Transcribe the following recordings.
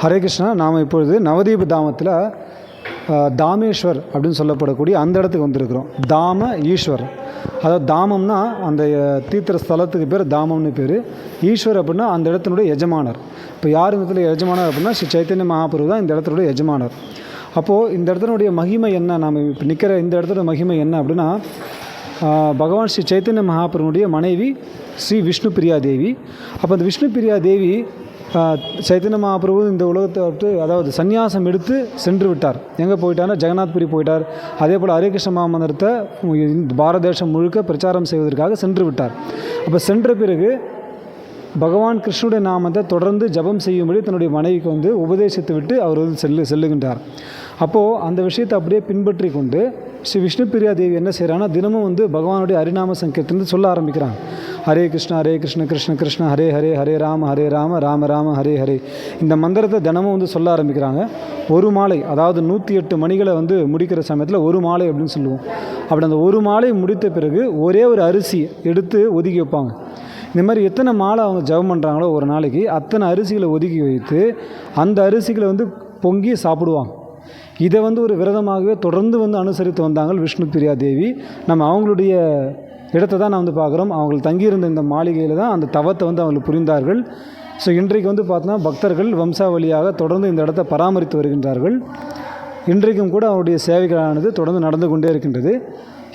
ஹரே கிருஷ்ணா நாம் இப்பொழுது நவதீப தாமத்தில் தாமேஸ்வர் அப்படின்னு சொல்லப்படக்கூடிய அந்த இடத்துக்கு வந்திருக்கிறோம். தாம ஈஸ்வர். அதாவது தாமம்னா அந்த அஹ், தீர்த்த ஸ்தலத்துக்கு பேர் தாமம்னு பேர். ஈஸ்வர் அப்படின்னா அந்த இடத்தினுடைய எஜமானர். இப்போ யார் இந்த இடத்துல எஜமானர் அப்படின்னா ஸ்ரீ சைத்தன்ய மகாபிரபு தான் இந்த இடத்தினுடைய எஜமானர். அப்போது இந்த இடத்தினுடைய மகிமை என்ன? நாம் இப்போ நிற்கிற இந்த இடத்தோட மகிமை என்ன அப்படின்னா பகவான் ஸ்ரீ சைத்தன்ய மகாபிரனுடைய மனைவி ஸ்ரீ விஷ்ணு பிரியா தேவி அப்போ அந்த விஷ்ணு பிரியா தேவி சைத்தன்ய மகாபிரபு இந்த உலகத்தை விட்டு அதாவது சந்நியாசம் எடுத்து சென்று விட்டார். எங்கே போயிட்டார்னா ஜெகநாத்புரி போயிட்டார். அதே போல் ஹரிகிருஷ்ண மகாமந்திரத்தை இந்த பாரத தேசம் முழுக்க பிரச்சாரம் செய்வதற்காக சென்று விட்டார். அப்போ சென்ற பிறகு பகவான் கிருஷ்ணனுடைய நாமத்தை தொடர்ந்து ஜெபம் செய்யும்படி தன்னுடைய மனைவிக்கு வந்து உபதேசித்து விட்டு அவர் வந்து செல்லு செல்லுகின்றார். அப்போது அந்த விஷயத்தை அப்படியே பின்பற்றி கொண்டு ஸ்ரீ விஷ்ணு பிரியா தேவி என்ன செய்கிறாங்கன்னா தினமும் வந்து பகவானுடைய ஹரிநாம சங்கீர்த்தனை சொல்ல ஆரம்பிக்கிறாங்க. ஹரே கிருஷ்ணா ஹரே கிருஷ்ண கிருஷ்ண கிருஷ்ண ஹரே ஹரே ஹரே ராம ஹரே ராம ராம ராம ஹரே ஹரே. இந்த மந்திரத்தை தினமும் வந்து சொல்ல ஆரம்பிக்கிறாங்க. ஒரு மாலை அதாவது நூற்றி எட்டு மணிகளை வந்து முடிக்கிற சமயத்தில் ஒரு மாலை அப்படின்னு சொல்லுவோம். அப்படி அந்த ஒரு மாலை முடித்த பிறகு ஒரே ஒரு அரிசி எடுத்து ஒதுக்கி வைப்பாங்க. இந்த மாதிரி எத்தனை மாலை அவங்க ஜெபம் பண்ணுறாங்களோ ஒரு நாளைக்கு அத்தனை அரிசிகளை ஒதுக்கி வைத்து அந்த அரிசிகளை வந்து பொங்கி சாப்பிடுவாங்க. இதை வந்து ஒரு விரதமாகவே தொடர்ந்து வந்து அனுசரித்து வந்தாங்க விஷ்ணு பிரியா தேவி. நம்ம அவங்களுடைய இடத்தை தான் நான் வந்து பார்க்குறோம். அவங்கள் தங்கியிருந்த இந்த மாளிகையில் தான் அந்த தவத்தை வந்து அவங்களுக்கு புரிந்தார்கள். ஸோ இன்றைக்கு வந்து பார்த்தோன்னா பக்தர்கள் வம்சாவளியாக தொடர்ந்து இந்த இடத்தை பராமரித்து வருகின்றார்கள். இன்றைக்கும் கூட அவருடைய சேவைகளானது தொடர்ந்து நடந்து கொண்டே இருக்கின்றது.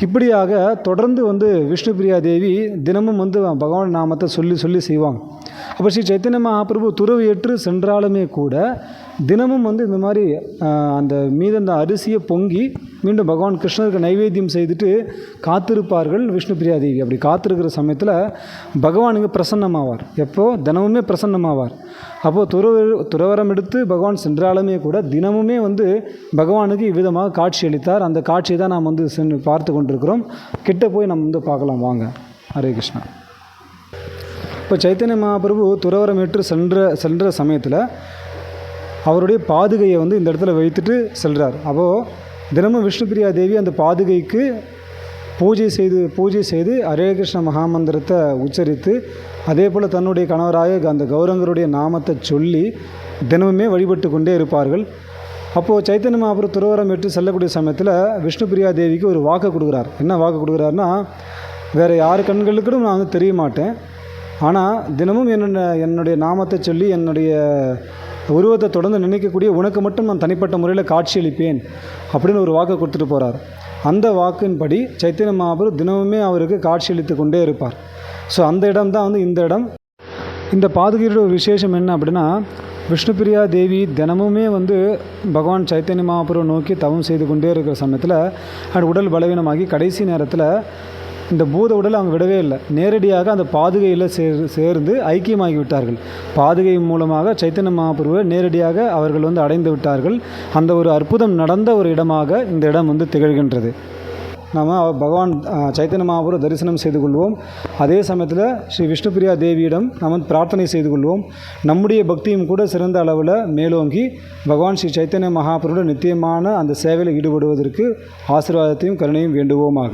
இப்படியாக தொடர்ந்து வந்து விஷ்ணு பிரியா தேவி தினமும் வந்து பகவான் நாமத்தை சொல்லி சொல்லி செய்வாங்க. அப்போ ஸ்ரீ சைத்தன்ய மகாபிரபு துறவு ஏற்று சென்றாலுமே கூட தினமும் வந்து இந்த மாதிரி அந்த மீதந்த அரிசியை பொங்கி மீண்டும் பகவான் கிருஷ்ணருக்கு நைவேத்தியம் செய்துட்டு காத்திருப்பார்கள் விஷ்ணு பிரியா தேவி அப்படி காத்திருக்கிற சமயத்தில் பகவான் இங்கே பிரசன்னமாவார். எப்போது தினமுமே பிரசன்னமாவார். அப்போது துறவு துறவரம் எடுத்து பகவான் சென்றாலுமே கூட தினமுமே வந்து பகவானுக்கு இவ்விதமாக காட்சி அளித்தார். அந்த காட்சியை தான் நாம் வந்து சென்று பார்த்து கொண்டிருக்கிறோம். கிட்ட போய் நம்ம வந்து பார்க்கலாம். வாங்க. ஹரே கிருஷ்ணா. இப்போ சைத்தன்ய மகாபிரபு துறவரம் ஏற்று சென்ற சென்ற சமயத்தில் அவருடைய பாதுகையை வந்து இந்த இடத்துல வைத்துட்டு செல்கிறார் அப்போது தினமும் விஷ்ணுபிரியா தேவி அந்த பாதுகைக்கு பூஜை செய்து பூஜை செய்து ஹரே கிருஷ்ண மகாமந்திரத்தை உச்சரித்து அதே போல் தன்னுடைய கணவராக அந்த கௌரங்கருடைய நாமத்தை சொல்லி தினமுமே வழிபட்டு கொண்டே இருப்பார்கள். அப்போது சைத்தன்ய அப்புறம் துறவரம் விட்டு செல்லக்கூடிய சமயத்தில் விஷ்ணுபிரியா தேவிக்கு ஒரு வாக்கு கொடுக்குறார். என்ன வாக்கு கொடுக்குறாருன்னா வேறு யார் கண்களுக்கும் நான் வந்து தெரிய மாட்டேன். ஆனால் தினமும் என்னோட என்னுடைய நாமத்தை சொல்லி என்னுடைய உருவத்தை தொடர்ந்து நினைக்கக்கூடிய உனக்கு மட்டும் நான் தனிப்பட்ட முறையில் காட்சியளிப்பேன் அப்படின்னு ஒரு வாக்கை கொடுத்துட்டு போகிறார் அந்த வாக்கின்படி சைத்தன்ய மகாபுரு தினமுமே அவருக்கு காட்சியளித்து கொண்டே இருப்பார். ஸோ அந்த இடம் தான் வந்து இந்த இடம். இந்த பாதுகையோட ஒரு விசேஷம் என்ன அப்படின்னா விஷ்ணுபிரியா தேவி தினமுமே வந்து பகவான் சைத்தன்ய மகாபுரம் நோக்கி தவம் செய்து கொண்டே இருக்கிற சமயத்தில் அது உடல் பலவீனமாகி கடைசி நேரத்தில் இந்த பூத உடலை அவங்க விடவே இல்லை. நேரடியாக அந்த பாதுகையில் சேர் சேர்ந்து ஐக்கியமாகி விட்டார்கள் பாதுகை மூலமாக சைத்தன்ய மகாபிரபுவை நேரடியாக அவர்கள் வந்து அடைந்து விட்டார்கள். அந்த ஒரு அற்புதம் நடந்த ஒரு இடமாக இந்த இடம் வந்து திகழ்கின்றது. நாம் பகவான் சைத்தன்ய மகாபுர தரிசனம் செய்து கொள்வோம். அதே சமயத்தில் ஸ்ரீ விஷ்ணுபிரியா தேவியிடம் நாம் பிரார்த்தனை செய்து கொள்வோம். நம்முடைய பக்தியும் கூட சிறந்த அளவில் மேலோங்கி பகவான் ஸ்ரீ சைத்தன்ய மகாபுரோட நித்தியமான அந்த சேவையில் ஈடுபடுவதற்கு ஆசீர்வாதத்தையும் கருணையும் வேண்டுவோமாக.